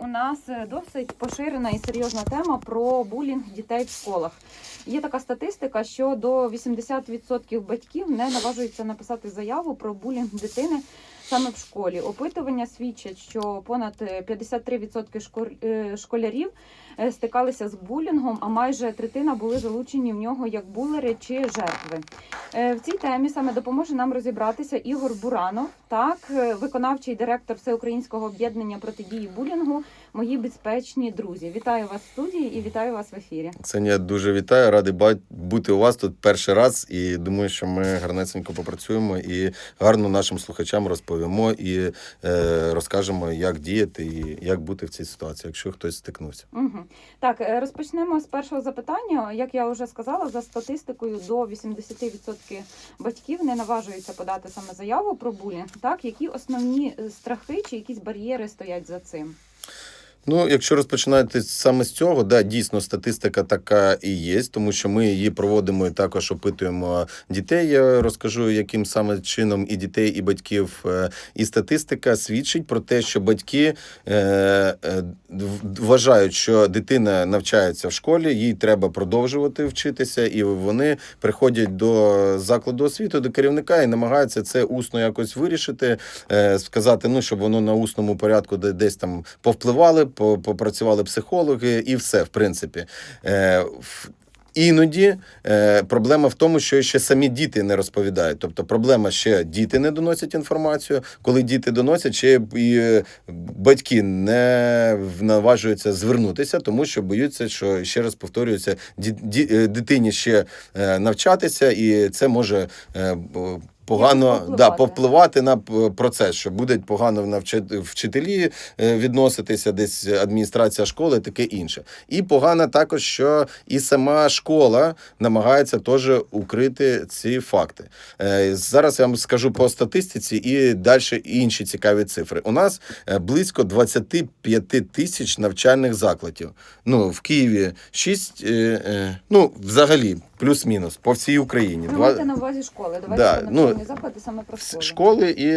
у нас е, досить поширена і серйозна тема про булінг дітей в школах. Є така статистика, що до 80% батьків не наважуються написати заяву про булінг дитини саме в школі. Опитування свідчать, що понад е, 53% шкор- е, школярів е, стикалися з булінгом, а майже третина були залучені в нього як булери чи жертви. Е, В цій темі саме допоможе нам розібратися Ігор Буранов, так, е, виконавчий директор Всеукраїнського об'єднання протидії булінгу. Мої безпечні друзі. Вітаю вас в студії і вітаю вас в ефірі. Ксенія, дуже вітаю. Радий бути у вас тут перший раз. І думаю, що ми гарнесенько попрацюємо і гарно нашим слухачам розповімо і е, розкажемо, як діяти і як бути в цій ситуації, якщо хтось стикнувся. Угу. Так, е, розпочнемо з першого запитання. Як я вже сказала, за статистикою до 80% батьків не наважуються подати саме заяву про булінг. Так, які основні е, страхи чи якісь бар'єри стоять за цим? Ну, якщо розпочинати саме з цього, да, дійсно статистика така і є, тому що ми її проводимо і також опитуємо дітей. Я розкажу, яким саме чином і дітей, і батьків. Е, І статистика свідчить про те, що батьки е, е, вважають, що дитина навчається в школі, їй треба продовжувати вчитися, і вони приходять до закладу освіти, до керівника і намагаються це усно якось вирішити, сказати, ну щоб воно на усному порядку де- десь там повпливали, по- попрацювали психологи, і все, в принципі. Е, Іноді е, проблема в тому, що ще самі діти не розповідають. Тобто проблема ще діти не доносять інформацію. Коли діти доносять, ще і е, батьки не наважуються звернутися, тому що боються, що ще раз повторюється, е, дитині ще навчатися, і це може. Е, Погано да, повпливати. на процес, що будуть погано навчи- вчителі е, відноситися, десь адміністрація школи, таке інше. І погано також, що і сама школа намагається теж укрити ці факти. Е, Зараз я вам скажу по статистиці і далі інші цікаві цифри. У нас е, близько 25 тисяч навчальних закладів. Ну, в Києві 6, ну, взагалі, плюс-мінус, по всій Україні. Ви Два- на увазі школи. Давайте Да, ну, навчальні заклади саме про школи. школи і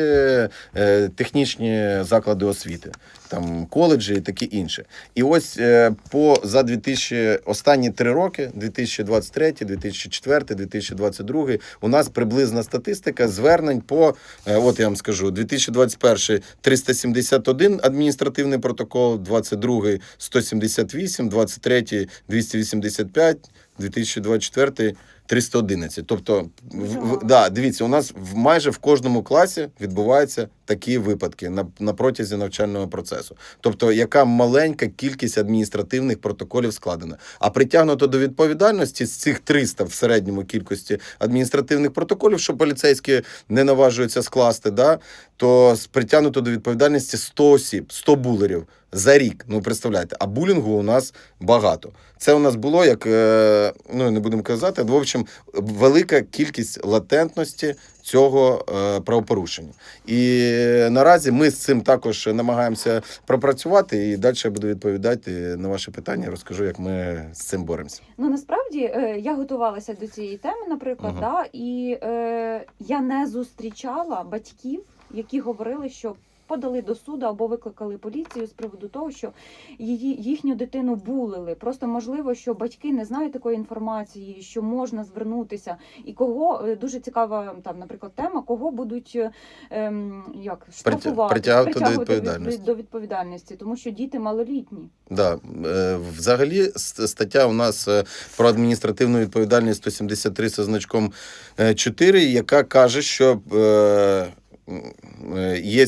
е, технічні заклади освіти, там коледжі і таке інше. І ось е, по за 2000, останні три роки, 2023, 2004, 2022, у нас приблизна статистика звернень по, е, от я вам скажу, 2021 371 адміністративний протокол, 22 178, 23 285, 2024 311. Тобто, в, в, да, дивіться, у нас в майже в кожному класі відбуваються такі випадки на, на протязі навчального процесу. Тобто, яка маленька кількість адміністративних протоколів складена. А притягнуто до відповідальності з цих 300 в середньому кількості адміністративних протоколів, що поліцейські не наважуються скласти, да, то притягнуто до відповідальності 100 осіб, 100 булерів за рік. Ну, представляєте, а булінгу у нас багато. Це у нас було як, е, ну не будемо казати, в общем, велика кількість латентності цього е, правопорушення. І наразі ми з цим також намагаємося пропрацювати. І далі я буду відповідати на ваші питання. Розкажу, як ми з цим боремося. Ну насправді е, я готувалася до цієї теми, наприклад, угу. да, і е, я не зустрічала батьків, які говорили, що подали до суду або викликали поліцію з приводу того, що її їхню дитину булили. Просто можливо, що батьки не знають такої інформації, що можна звернутися, і кого е, дуже цікава там, наприклад, тема, кого будуть ем, як штрафувати, притягувати до відповідальності. до відповідальності, тому що діти малолітні. Да, е, взагалі стаття у нас е, про адміністративну відповідальність 173 зі значком е, 4, яка каже, що є,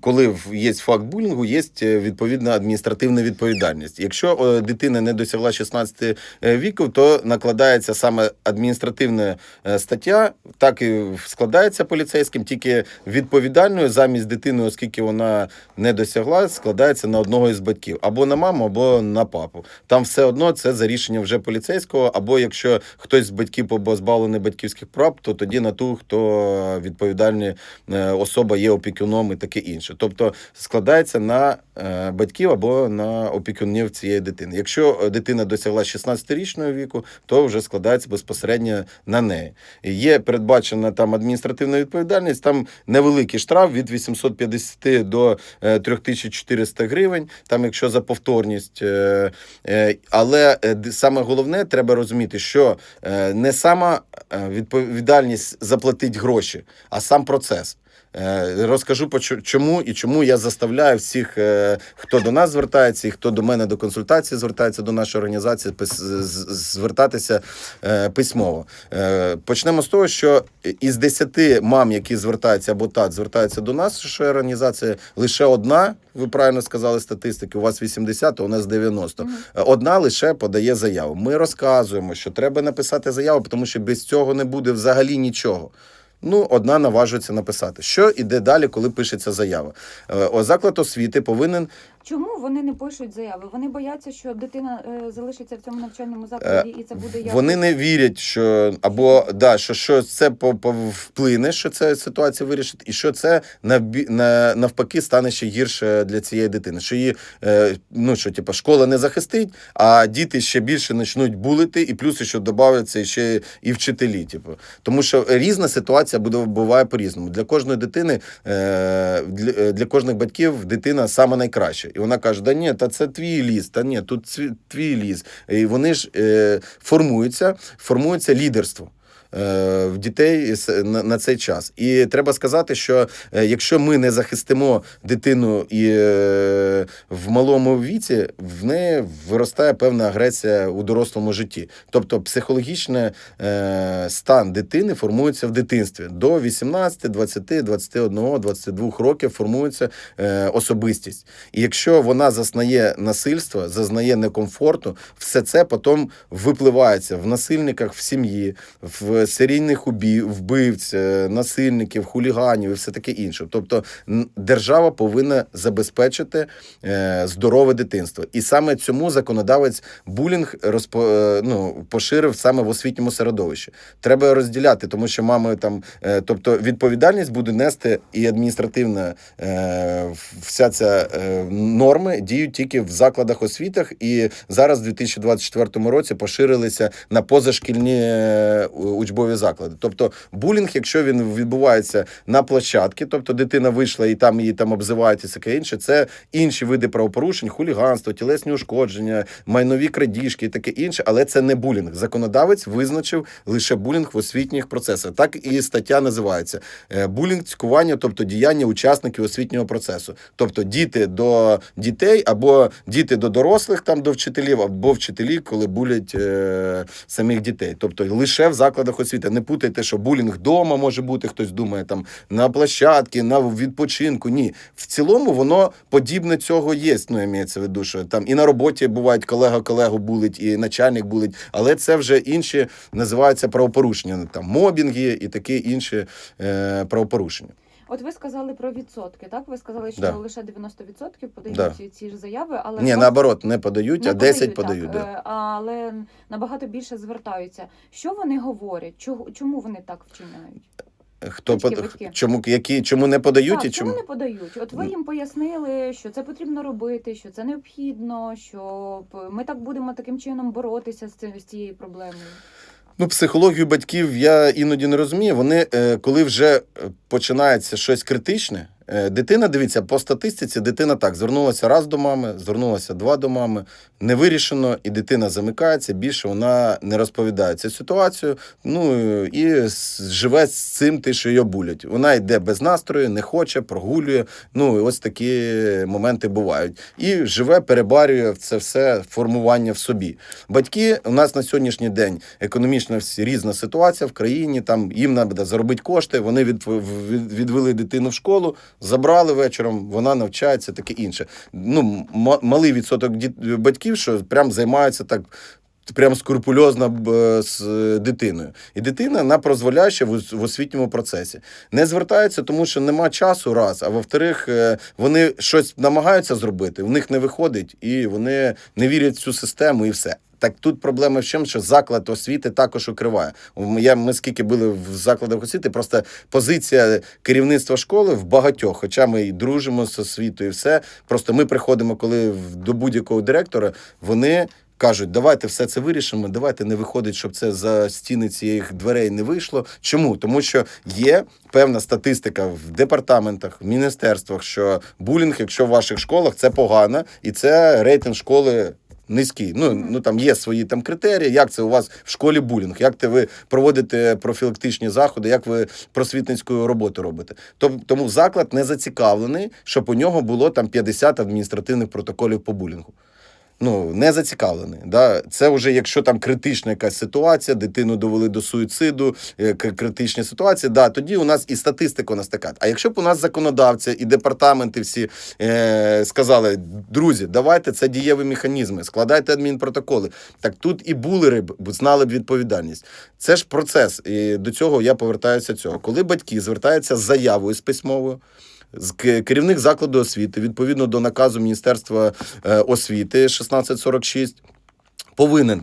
коли в- є факт булінгу, є відповідна адміністративна відповідальність. Якщо е, дитина не досягла 16 віку, то накладається саме адміністративна е, стаття, так і складається поліцейським, тільки відповідальною замість дитини, оскільки вона не досягла, складається на одного із батьків або на маму, або на папу. Там все одно це за рішенням вже поліцейського, або якщо хтось з батьків позбавлений батьківських прав, то тоді на ту, хто відповідальний е, особа є опікуном і таке інше. Тобто складається на е, батьків або на опікунів цієї дитини. Якщо е, дитина досягла 16-річного віку, то вже складається безпосередньо на неї. Є передбачена там адміністративна відповідальність, там невеликий штраф від 850 до е, 3400 гривень, там якщо за повторність. е, е, Але е, саме головне, треба розуміти, що е, не сама е, відповідальність заплатить гроші, а сам процес. Е, Розкажу чому і чому я заставляю всіх, е, хто до нас звертається, і хто до мене до консультації звертається до нашої організації, звертатися е, письмово. Почнемо з того, що із 10 мам, які звертаються або тат, звертаються до нас, що організація лише одна. Ви правильно сказали статистики. У вас 80, а у нас 90. Одна лише подає заяву. Ми розказуємо, що треба написати заяву, тому що без цього не буде взагалі нічого. Ну, одна наважується написати. Що іде далі, коли пишеться заява? Е, Заклад освіти повинен Чому вони не пишуть заяви? Вони бояться, що дитина е, залишиться в цьому навчальному закладі, і це буде як Е, Вони не вірять, що або да, що, що це по, по вплине, що ця ситуація вирішить, і що це навбі, на, навпаки стане ще гірше для цієї дитини. Що її е, ну що, типу, школа не захистить, а діти ще більше почнуть булити, і плюс ще додаються ще і вчителі. Типу. Тому що різна ситуація буде буває по-різному. Для кожної дитини, е, для, е, для кожних батьків дитина саме найкраща. І вона каже: да ні, та це твій ліс, та ні, тут твій ліс. І вони ж е, формуються, формується лідерство. Е, В дітей на, цей час, і треба сказати, що е, якщо ми не захистимо дитину і е, в малому віці, в неї виростає певна агресія у дорослому житті. Тобто психологічний стан дитини формується в дитинстві до 18, 20, 21, 22 років формується особистість. І якщо вона зазнає насильства, зазнає некомфорту, все це потім випливається в насильниках в сім'ї, в серійних вбивць, е, насильників, хуліганів і все таке інше. Тобто держава повинна забезпечити е, здорове дитинство. І саме цьому законодавець булінг розпо, е, ну, поширив саме в освітньому середовищі. Треба розділяти, тому що мами там, тобто відповідальність буде нести і адміністративна вся ця норми діють тільки в закладах освітах, і зараз, в 2024 році, поширилися на позашкільні е, учбові заклади. Тобто, булінг, якщо він відбувається на площадці, тобто дитина вийшла і там її там обзивають і таке інше, це інші види правопорушень, хуліганство, тілесні ушкодження, майнові крадіжки і таке інше, але це не булінг. Законодавець визначив лише булінг в освітніх процесах. Так і стаття називається Е, булінг, цькування, тобто діяння учасників освітнього процесу. Тобто діти до дітей або діти до дорослих, там до вчителів, або вчителі, коли булять е, самих дітей. Тобто лише в закладах освіти. Не путайте, що булінг вдома може бути, хтось думає там на площадці, на відпочинку. Ні, в цілому воно подібне цього є. Ну, імеється в виду, що там і на роботі бувають колега колегу булить, і начальник булить, але це вже інші називаються правопорушення, там мобінги і такі інші е, правопорушення. От ви сказали про відсотки, так? Ви сказали, що Да. лише 90% подають Да. ці, ці ж заяви, але Ні, вас- наоборот, не подають, не а 10 подають, подають. так, да. е, але набагато більше звертаються. Що вони говорять? Чого чому вони так вчиняють? Хто батьки, под- батьки. чому які чому не подають так, і чому чому не подають? От ви їм пояснили, що це потрібно робити, що це необхідно, що п- ми так будемо таким чином боротися з цим з цією проблемою. Ну, психологію батьків я іноді не розумію. Вони, е, коли вже е, починається щось критичне, дитина дивіться по статистиці, дитина так звернулася раз до мами, звернулася два до мами, не вирішено, і дитина замикається. Більше вона не розповідає цю ситуацію. Ну е, і живе з цим, ти, що її булять. Вона йде без настрою, не хоче, прогулює. Ну і ось такі моменти бувають. І живе, перебарює це все формування в собі. Батьки у нас на сьогоднішній день економічна всі- різна ситуація в країні. Там їм треба заробити кошти. Вони від, від- відвели дитину в школу, забрали вечором. Вона навчається, таке інше. Ну малий відсоток батьків, що прям займаються так. Прям скрупульозно з е, дитиною, і дитина вона прозволяюча в, в освітньому процесі. Не звертається, тому що нема часу, раз. А во-вторых, е, вони щось намагаються зробити, в них не виходить, і вони не вірять в цю систему, і все. Так тут проблема в чому, що заклад освіти також укриває. Я, ми скільки були в закладах освіти, просто позиція керівництва школи в багатьох, хоча ми і дружимо з освітою, і все. Просто ми приходимо, коли до будь-якого директора, вони. Кажуть, давайте все це вирішимо. Давайте не виходить, щоб це за стіни цієї дверей не вийшло. Чому? Тому що є певна статистика в департаментах, в міністерствах, що булінг, якщо в ваших школах, це погано, і це рейтинг школи. Низький. Ну, ну там є свої там критерії, як це у вас в школі булінг, як те ви проводите профілактичні заходи, як ви просвітницьку роботу робите. Тому заклад не зацікавлений, щоб у нього було там 50 адміністративних протоколів по булінгу. Ну, не зацікавлений. Да? Це вже якщо там критична якась ситуація, дитину довели до суїциду, е, критичні ситуації, да, тоді у нас і статистика у нас така. А якщо б у нас законодавці і департаменти всі е, сказали, друзі, давайте це дієві механізми, складайте адмінпротоколи. Так тут і булери б б знали б відповідальність. Це ж процес. І до цього я повертаюся цього. Коли батьки звертаються з заявою з письмовою. Керівник закладу освіти, відповідно до наказу Міністерства е, освіти 1646, повинен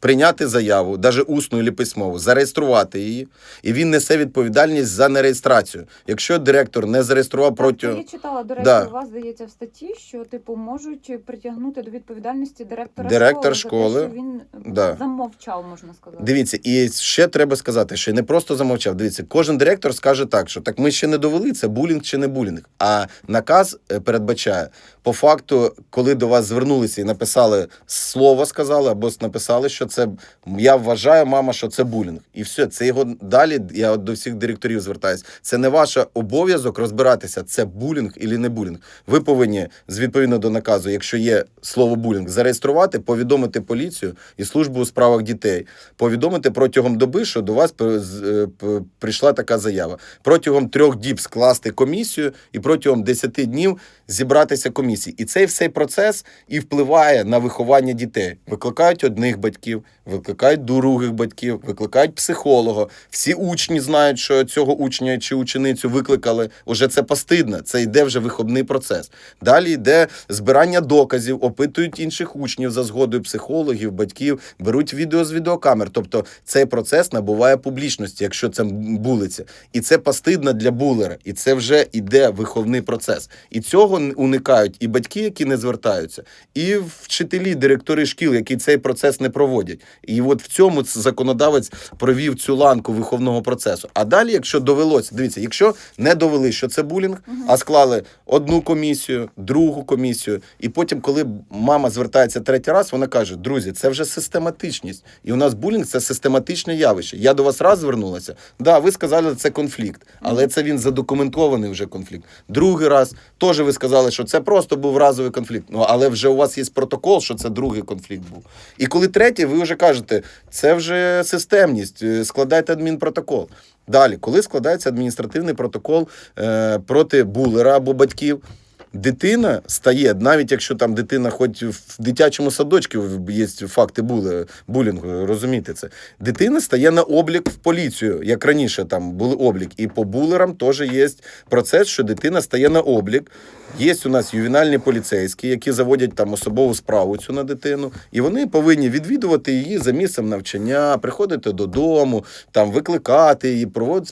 прийняти заяву, навіть усну або письмову, зареєструвати її, і він несе відповідальність за нереєстрацію. Якщо директор не зареєстрував протягом. Я читала, до речі, Да. у вас здається в статті, що типу можуть притягнути до відповідальності директора Директор школи, за те, що він да. замовчав, можна сказати. Дивіться, і ще треба сказати, що не просто замовчав. Дивіться, кожен директор скаже так, що так ми ще не довели це булінг чи не булінг. А наказ е, передбачає по факту, коли до вас звернулися і написали слово, сказали або написали, що це я вважаю, мама, що це булінг. І все, це його далі. Я до всіх директорів звертаюся. Це не ваш обов'язок розбиратися, це булінг і не булінг. Ви повинні з відповідно до наказу, якщо є слово булінг, зареєструвати, повідомити поліцію і службу у справах дітей, повідомити протягом доби, що до вас е, п- прийшла така заява. Протягом трьох діб скласти комісію і протягом 10 днів зібратися комісії. І цей всей процес і впливає на виховання дітей. Викликають одних батьків, викликають других батьків, викликають психолога. Всі учні знають, що цього учня чи ученицю викликали. Уже це постидно. Це йде вже виховний процес. Далі йде збирання доказів, опитують інших учнів за згодою психологів, батьків, беруть відео з відеокамер. Тобто цей процес набуває публічності, якщо це булиться. І це постидно для булера. І це вже йде виховний процес. І цього уникають і батьки, які не звертаються, і вчителі, директори шкіл, які цей процес не проводять. І от в цьому законодавець провів цю ланку виховного процесу. А далі, якщо довелося, дивіться, якщо не довели, що це булінг, а склали одну комісію, другу комісію, і потім, коли мама звертається третій раз, вона каже: друзі, це вже систематичність. І у нас булінг це систематичне явище. Я до вас раз звернулася. Да, ви сказали, це конфлікт, але це він задокументований вже конфлікт. Другий раз теж ви сказали, що це просто був разовий конфлікт. Ну але вже у вас є протокол, що це другий конфлікт був. І коли третій, ви вже кажете, це вже системність, е, складайте адмінпротокол. Далі, коли складається адміністративний протокол е, проти булера або батьків. Дитина стає, навіть якщо там дитина, хоч в дитячому садочку є факти були, булінгу, розумієте це. Дитина стає на облік в поліцію, як раніше там були облік. І по булерам теж є процес, що дитина стає на облік. Є у нас ювенальні поліцейські, які заводять там особову справу цю на дитину, і вони повинні відвідувати її за місцем навчання, приходити додому, там викликати її,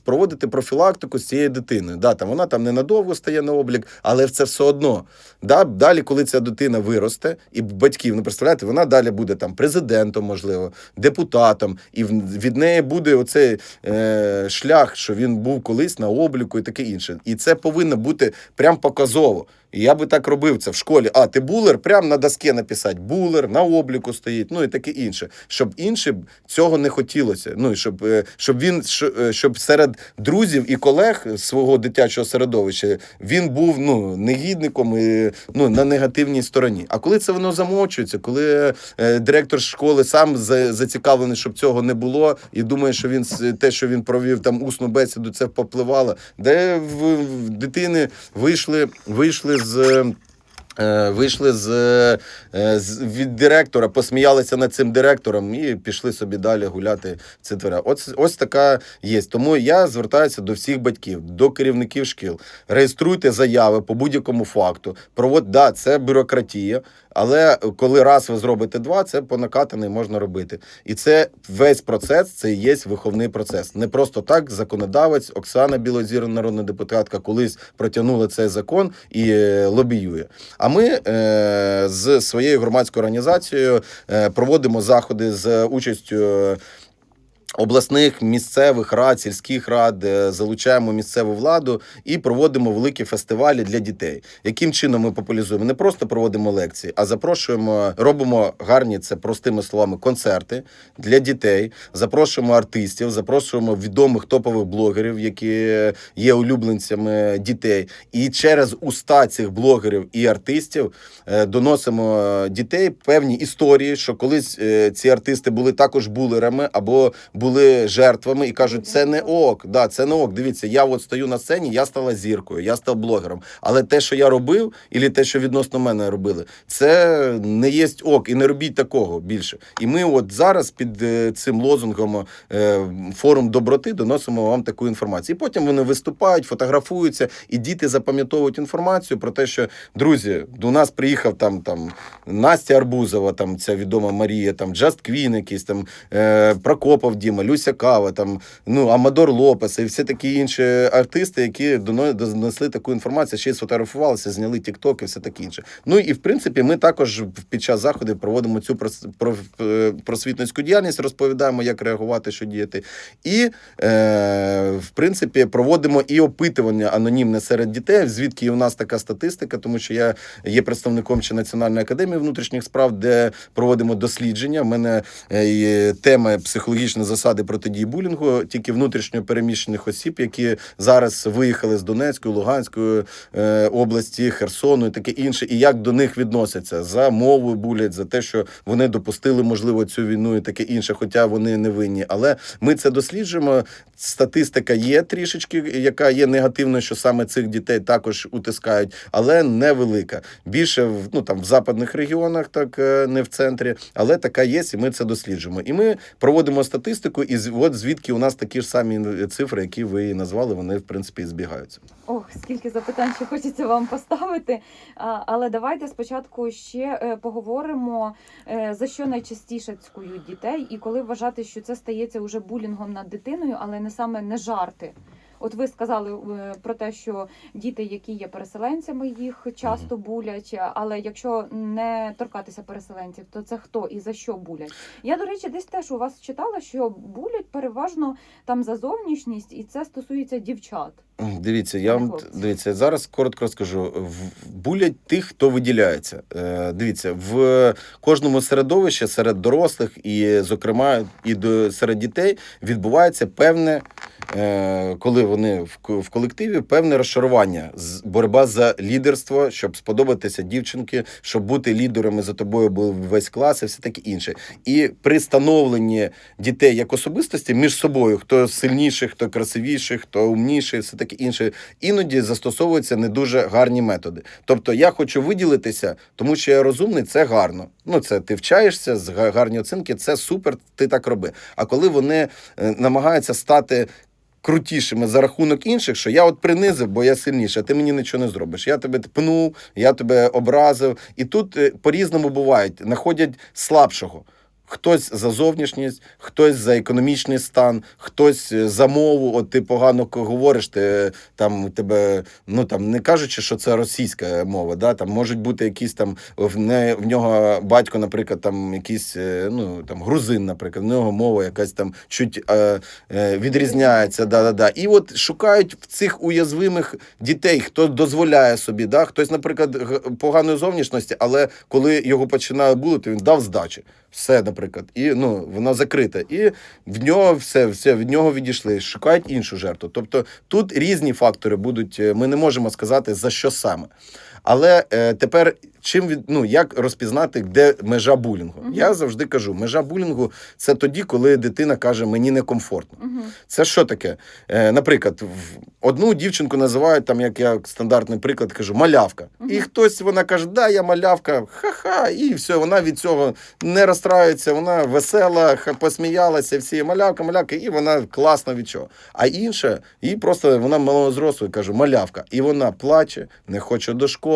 проводити, профілактику з цією дитиною. Да, там вона там ненадовго стає на облік, але це все одно. Да, далі, коли ця дитина виросте, і батьків не представляєте, вона далі буде там президентом, можливо, депутатом, і від неї буде оцей е, шлях, що він був колись на обліку і таке інше. І це повинно бути прям показово. І я би так робив це в школі. А, ти булер, прям на доскі написати булер, на обліку стоїть, ну і таке інше. Щоб іншим цього не хотілося. Ну і щоб, е, щоб він е, щоб серед друзів і колег свого дитячого середовища він був ну негідником і ну на негативній стороні. А коли це воно замовчується, коли е, директор школи сам за- зацікавлений, щоб цього не було, і думає, що він те, що він провів там усну бесіду, це попливало. Де в дитини вийшли, вийшли з. Е, Вийшли з, е, з від директора, посміялися над цим директором і пішли собі далі гуляти цитвера. Ось ось така є. Тому я звертаюся до всіх батьків, до керівників шкіл. Реєструйте заяви по будь-якому факту. Провод, да, це бюрократія, але коли раз ви зробите два, це по накатаний можна робити. І це весь процес, це і є виховний процес. Не просто так законодавець Оксана Білозір, народна депутатка, колись протягнула цей закон і е, лобіює. А ми е, з своєю громадською організацією е, проводимо заходи з участю. Обласних місцевих рад, сільських рад е, залучаємо місцеву владу і проводимо великі фестивалі для дітей. Яким чином ми популяризуємо? Не просто проводимо лекції, а запрошуємо, робимо гарні це простими словами концерти для дітей. Запрошуємо артистів, запрошуємо відомих топових блогерів, які є улюбленцями дітей. І через уста цих блогерів і артистів е, доносимо дітей певні історії, що колись е, ці артисти були також булерами або були жертвами і кажуть, це не ок. Да, це не ок. Дивіться, я от стою на сцені, я стала зіркою, я став блогером. Але те, що я робив, і те, що відносно мене робили, це не є ок. І не робіть такого більше. І ми, от зараз, під е, цим лозунгом е, форум доброти, доносимо вам таку інформацію. І потім вони виступають, фотографуються, і діти запам'ятовують інформацію про те, що друзі, до нас приїхав там там Настя Арбузова, там ця відома Марія, там Джаст Квін, якийсь там е, Прокопов Діма, Люся Кава, там ну Амадор Лопес і всі такі інші артисти, які донесли таку інформацію, ще й сфотографувалися, зняли тікток і все таке інше. Ну і в принципі, ми також під час заходів проводимо цю е, просвітницьку діяльність, розповідаємо, як реагувати, що діяти. І е, в принципі проводимо і опитування анонімне серед дітей, звідки і у нас така статистика, тому що я є представником чи Національної академії внутрішніх справ, де проводимо дослідження. У мене е, тема психологічні засади протидії булінгу, тільки внутрішньо переміщених осіб, які зараз виїхали з Донецької, Луганської е, області, Херсону і таке інше, і як до них відносяться за мовою булять, за те, що вони допустили можливо цю війну і таке інше, хоча вони не винні. Але ми це досліджуємо. Статистика є трішечки, яка є негативною, що саме цих дітей також утискають, але невелика. Більше в ну там в западних регіонах, так е, не в центрі, але така є, і ми це досліджуємо. І ми проводимо статистику, і з- от звідки у нас такі ж самі цифри, які ви назвали, вони в принципі і збігаються. Ох, скільки запитань ще хочеться вам поставити. Але давайте спочатку ще е, поговоримо, е, за що найчастіше цькують дітей, і коли вважати, що це стається уже булінгом над дитиною, але не саме не жарти. От ви сказали е, про те, що діти, які є переселенцями, їх часто булять. Але якщо не торкатися переселенців, то це хто і за що булять? Я, до речі, десь теж у вас читала, що булять переважно там за зовнішність, і це стосується дівчат. Дивіться, я вам дивіться зараз коротко розкажу. Булять тих, хто виділяється. Е, Дивіться, в кожному середовищі серед дорослих і, зокрема, і до серед дітей відбувається певне, е, коли вони в колективі, певне розчарування, боротьба за лідерство, щоб сподобатися дівчинки, щоб бути лідерами за тобою був весь клас і все таке інше. І при становленні дітей як особистості між собою, хто сильніший, хто красивіший, хто умніший, все таке інше, іноді застосовуються не дуже гарні методи. Тобто, я хочу виділитися, тому що я розумний, це гарно. Ну, це ти вчаєшся з гарні оцінки, це супер, ти так роби. А коли вони е, намагаються стати. Крутішими за рахунок інших, що я от принизив, бо я сильніше, ти мені нічого не зробиш. Я тебе пнув, я тебе образив. І тут е, по-різному бувають, знаходять слабшого. Хтось за зовнішність, хтось за економічний стан, хтось е, за мову. От ти погано говориш, ти е, там тебе, ну там не кажучи, що це російська мова, да, там можуть бути якісь там в не в нього батько, наприклад, там якийсь е, ну там грузин, наприклад, в нього мова якась там чуть е, е, відрізняється. Да, да, да. І от шукають в цих уязвимих дітей, хто дозволяє собі, да, хтось, наприклад, поганої зовнішності, але коли його починає булити, він дав здачі. Все, наприклад, і ну воно закрите, і в нього все, все в нього відійшли. Шукають іншу жертву. Тобто тут різні фактори будуть. е, Ми не можемо сказати за що саме. Але е, тепер чим від ну як розпізнати, де межа булінгу? Мгм. Я завжди кажу, межа булінгу це тоді, коли дитина каже, мені некомфортно. Угу. Це що таке? Е, наприклад, в одну дівчинку називають там, як я стандартний приклад кажу, малявка. Мгм. І хтось вона каже, да, я малявка, ха-ха, і все, вона від цього не розстраюється, вона весела, посміялася, всі малявка, малявка, і вона класна від чого. А інша, їй просто вона малого зросту, я кажу, малявка. І вона плаче, не хоче до школи.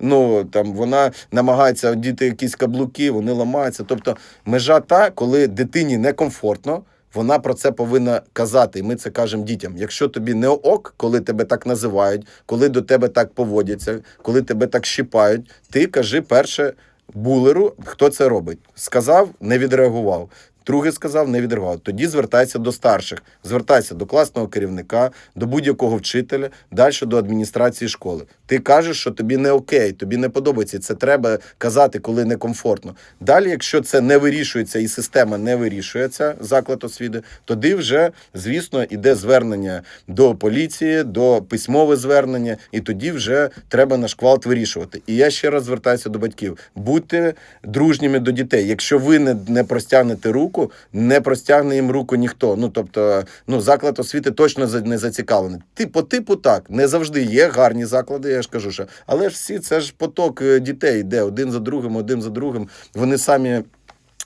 Ну там вона намагається одіти якісь каблуки, вони ламаються. Тобто межа та, коли дитині некомфортно. Вона про це повинна казати, і ми це кажемо дітям. Якщо тобі не ок, коли тебе так називають, коли до тебе так поводяться, коли тебе так щипають, ти кажи перше булеру, хто це робить. Сказав, не відреагував. Другий сказав, не відреагував. Тоді звертайся до старших, звертайся до класного керівника, до будь-якого вчителя, далі до адміністрації школи. Ти кажеш, що тобі не окей, тобі не подобається. Це треба казати, коли некомфортно. Далі, якщо це не вирішується і система не вирішується, заклад освіти, тоді вже, звісно, іде звернення до поліції, до письмове звернення, і тоді вже треба наш квалт вирішувати. І я ще раз звертаюся до батьків: будьте дружніми до дітей. Якщо ви не, не простягнете руку, не простягне їм руку ніхто. Ну тобто, ну заклад освіти точно не зацікавлений. Типу, типу так не завжди є гарні заклади. Я ж кажу, що але ж всі це ж поток е, дітей йде один за другим, один за другим. Вони самі.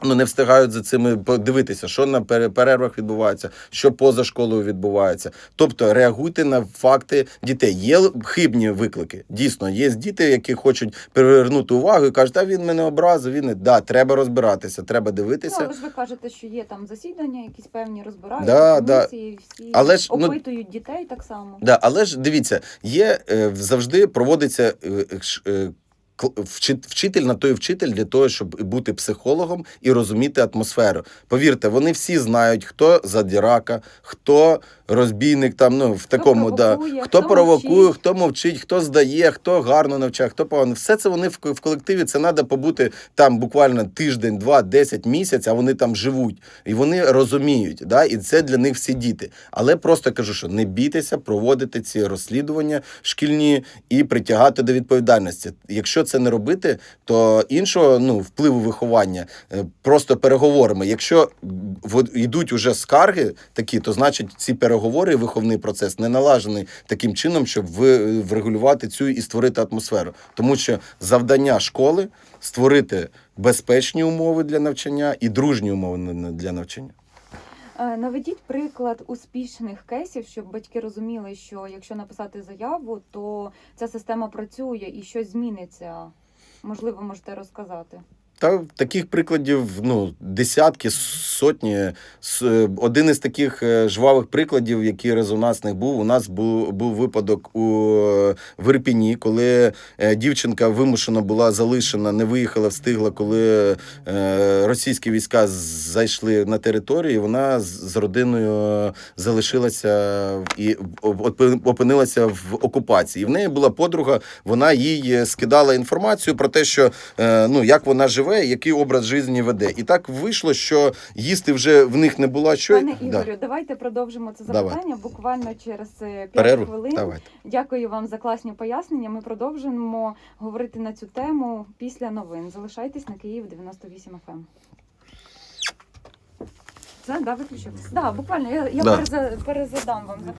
Ну, не встигають за цими подивитися, що на пере- перервах відбувається, що поза школою відбувається. Тобто реагуйте на факти дітей. Є хибні виклики. Дійсно, є діти, які хочуть привернути увагу і кажуть, а він мене образив. Він не да, треба розбиратися, треба Ну, дивитися. але ж ви кажете, що є там засідання, якісь певні розбирають, Да, да. всі Але ж, ну- опитують дітей так само. Да, але ж дивіться, є е, завжди проводиться е, е, е, вчитель на той вчитель для того, щоб бути психологом і розуміти атмосферу. Повірте, вони всі знають, хто задірака, хто розбійник, там ну в такому да хто хто провокує, мовчить. хто мовчить, хто здає, хто гарно навчає, хто погано. Все це вони в, в колективі. Це треба побути там буквально тиждень, два, десять місяць, а вони там живуть і вони розуміють. Да? І це для них всі діти. Але просто кажу, що не бійтеся проводити ці розслідування шкільні і притягати до відповідальності. Якщо це не робити, то іншого ну впливу виховання е, просто переговорами. Якщо йдуть уже скарги такі, то значить ці переговори, виховний процес не налажений таким чином, щоб ви врегулювати цю і створити атмосферу. Тому що завдання школи створити безпечні умови для навчання і дружні умови для навчання. Е, Наведіть приклад успішних кейсів, щоб батьки розуміли, що якщо написати заяву, то ця система працює і щось зміниться. Можливо, можете розказати. Та таких прикладів ну десятки, сотні. Е, Один із таких е, жвавих прикладів, який резонансних був. У нас був, був випадок у е, коли е, дівчинка вимушено була залишена, не виїхала, встигла, коли російські війська зайшли на територію. і Вона з, родиною залишилася і оп- опинилася в окупації. І в неї була подруга. Вона їй скидала інформацію про те, що ну як вона живе, який образ життя веде. І так вийшло, що їсти вже в них не було що. Пане Да. Ігорю, давайте продовжимо це Давай. запитання буквально через 5 Перерву? хвилин. Давайте. Дякую вам за класні пояснення. Ми продовжимо говорити на цю тему після новин. Залишайтесь на Київ 98 FM. Це да, виключив? Да, буквально я, я Да. перезадам вам